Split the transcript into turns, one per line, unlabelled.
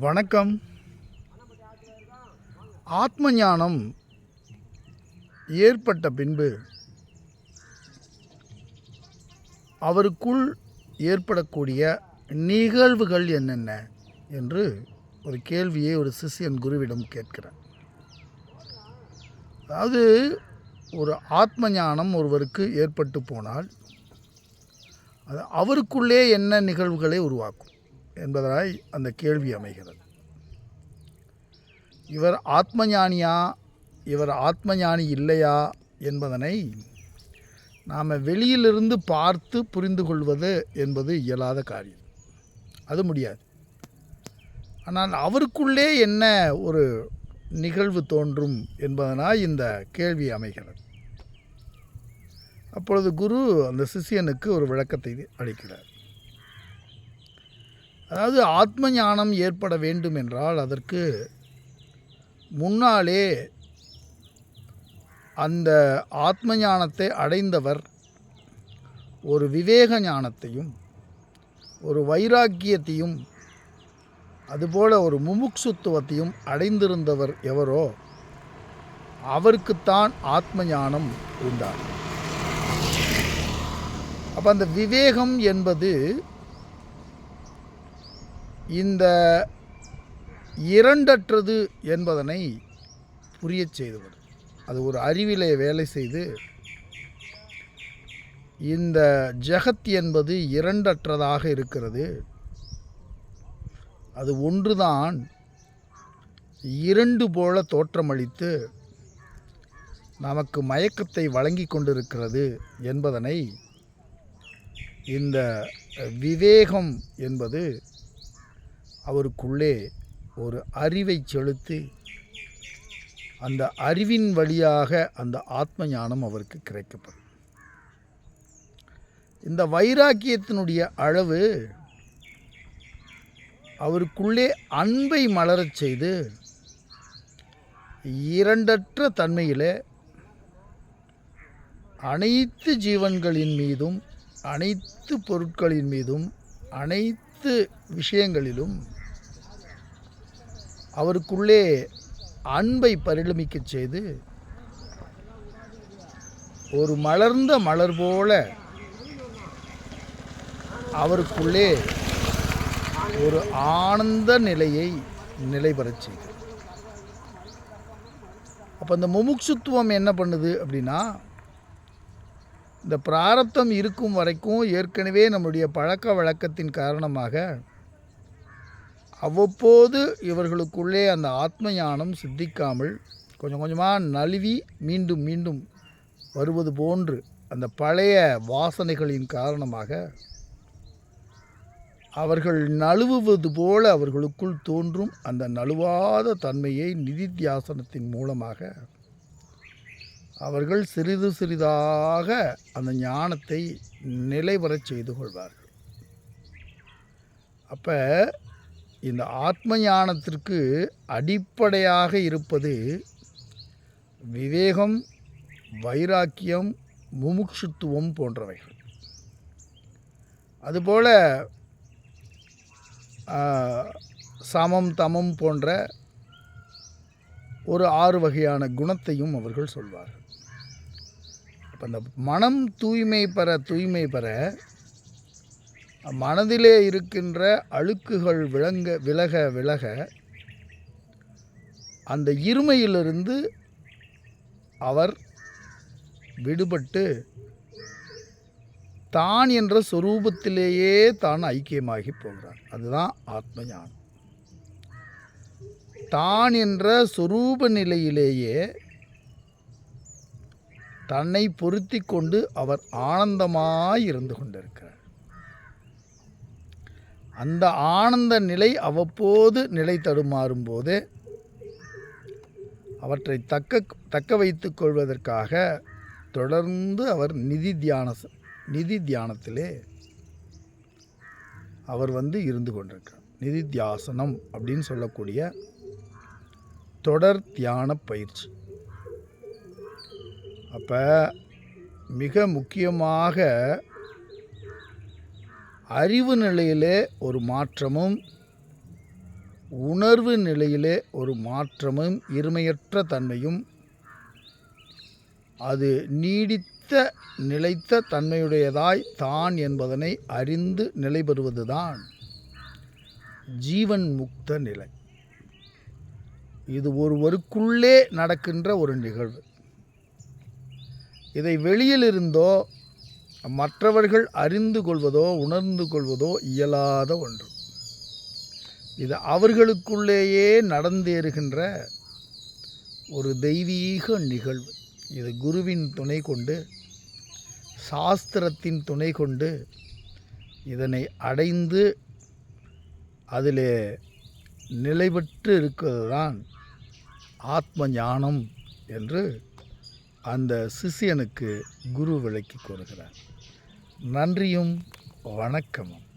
வணக்கம். ஆத்ம ஞானம் ஏற்பட்ட பின்பு அவருக்குள் ஏற்படக்கூடிய நிகழ்வுகள் என்னென்ன என்று ஒரு கேள்வியை ஒரு சிஷ்யன் குருவிடம் கேட்கிறார். அதாவது ஒரு ஆத்ம ஞானம் ஒருவருக்கு ஏற்பட்டு போனால் அது அவருக்குள்ளே என்ன நிகழ்வுகளை உருவாக்கும்? என்பதாய் அந்த கேள்வி அமைகிறது. இவர் ஆத்ம ஞானியா இவர் ஆத்ம ஞானி இல்லையா? என்பதனை நாம் வெளியிலிருந்து பார்த்து புரிந்து கொள்வது என்பது இயலாத காரியம். அது முடியாது. ஆனால் அவருக்குள்ளே என்ன ஒரு நிகழ்வு தோன்றும் என்பதனால் இந்த கேள்வி அமைகிறது. அப்பொழுது குரு அந்த சிஷியனுக்கு ஒரு விளக்கத்தை அளிக்கிறார். அதாவது ஆத்ம ஞானம் ஏற்பட வேண்டும் என்றால் அதற்கு முன்னாலே அந்த ஆத்ம ஞானத்தை அடைந்தவர் ஒரு விவேக ஞானத்தையும் ஒரு வைராக்கியத்தையும் அதுபோல ஒரு முமுக்சுத்துவத்தையும் அடைந்திருந்தவர் எவரோ அவருக்குத்தான் ஆத்ம ஞானம் இருந்தார் அப்போ அந்த விவேகம் என்பது இந்த இரண்டற்றது என்பதனை புரியச் செய்தவர் அது ஒரு அறிவிலே வேலை செய்து இந்த ஜெகத் என்பது இரண்டற்றதாக இருக்கிறது. அது ஒன்றுதான் இரண்டு போல தோற்றமளித்து நமக்கு மயக்கத்தை வழங்கி கொண்டிருக்கிறது என்பதனை இந்த விவேகம் என்பது அவருக்குள்ளே ஒரு அறிவை செலுத்தி அந்த அறிவின் வழியாக அந்த ஆத்ம ஞானம் அவருக்கு கிடைக்கப்படும். இந்த வைராக்கியத்தினுடைய அளவு அவருக்குள்ளே அன்பை மலரச் செய்து இரண்டற்ற தன்மையிலே அனைத்து ஜீவன்களின் மீதும் அனைத்து பொருட்களின் மீதும் அனைத்து விஷயங்களிலும் அவருக்குள்ளே அன்பை பரிணமிக்க செய்து ஒரு மலர்ந்த மலர் போல அவருக்குள்ளே ஒரு ஆனந்த நிலையை நிலைபெறச் செய்து. அப்போ இந்த முமுட்சுத்துவம் என்ன பண்ணுது அப்படின்னா இந்த பிராரப்தம் இருக்கும் வரைக்கும் ஏற்கனவே நம்முடைய பழக்க வழக்கத்தின் காரணமாக அவ்வப்போது இவர்களுக்குள்ளே அந்த ஆத்ம ஞானம் சித்திக்காமல் கொஞ்சம் கொஞ்சமாக நழுவி மீண்டும் மீண்டும் வருவது போன்று அந்த பழைய வாசனைகளின் காரணமாக அவர்கள் நழுவுவது போல அவர்களுக்குள் தோன்றும் அந்த நழுவாத தன்மையை நிதித்தியாசனத்தின் மூலமாக அவர்கள் சிறிது சிறிதாக அந்த ஞானத்தை நிலைவரச் செய்து கொள்வார்கள். அப்போ இந்த ஆத்ம ஞானத்திற்கு அடிப்படையாக இருப்பது விவேகம் வைராக்கியம் முமுட்சுத்துவம் போன்றவைகள். அதுபோல் சமம் தமம் போன்ற ஒரு ஆறு வகையான குணத்தையும் அவர்கள் சொல்வார்கள். இப்போ அந்த மனம் தூய்மை பெற தூய்மை பெற மனதிலே இருக்கின்ற அழுக்குகள் விளங்க விலக விலக அந்த இருமையிலிருந்து அவர் விடுபட்டு தான் என்ற சொரூபத்திலேயே தான் ஐக்கியமாகி போகிறார். அதுதான் ஆத்ம ஞானம் தான் என்ற சொரூப நிலையிலேயே தன்னை பொருத்தி கொண்டு அவர் ஆனந்தமாய் இருந்து கொண்டிருக்கிறார். அந்த ஆனந்த நிலை அவ்வப்போது நிலை தடுமாறும் போது அவற்றை தக்க தக்க வைத்து கொள்வதற்காக தொடர்ந்து அவர் நிதி தியான நிதி தியானத்திலே அவர் வந்து இருந்து கொண்டிருக்கிறார். நிதித்தியாசனம் அப்படின்னு சொல்லக்கூடிய தொடர் தியான பயிற்சி. அப்போ மிக முக்கியமாக அறிவு நிலையிலே ஒரு மாற்றமும் உணர்வு நிலையிலே ஒரு மாற்றமும் இருமையற்ற தன்மையும் அது நீடித்த நிலைத்த தன்மையுடையதாய் தான் என்பதனை அறிந்து நிலை பெறுவதுதான் ஜீவன் முக்த நிலை. இது ஒருவருக்குள்ளே நடக்கின்ற ஒரு நிகழ்வு. இதை வெளியிலிருந்தோ மற்றவர்கள் அறிந்து கொள்வதோ உணர்ந்து கொள்வதோ இயலாத ஒன்று. இது அவர்களுக்குள்ளேயே நடந்தேறுகின்ற ஒரு தெய்வீக நிகழ்வு. இது குருவின் துணை கொண்டு சாஸ்திரத்தின் துணை கொண்டு இதனை அடைந்து அதிலே நிலைபெற்று இருக்கிறது தான் ஆத்ம ஞானம் என்று அந்த சிஷியனுக்கு குரு விளக்கி கூறுகிறார். நன்றியும் வணக்கமும்.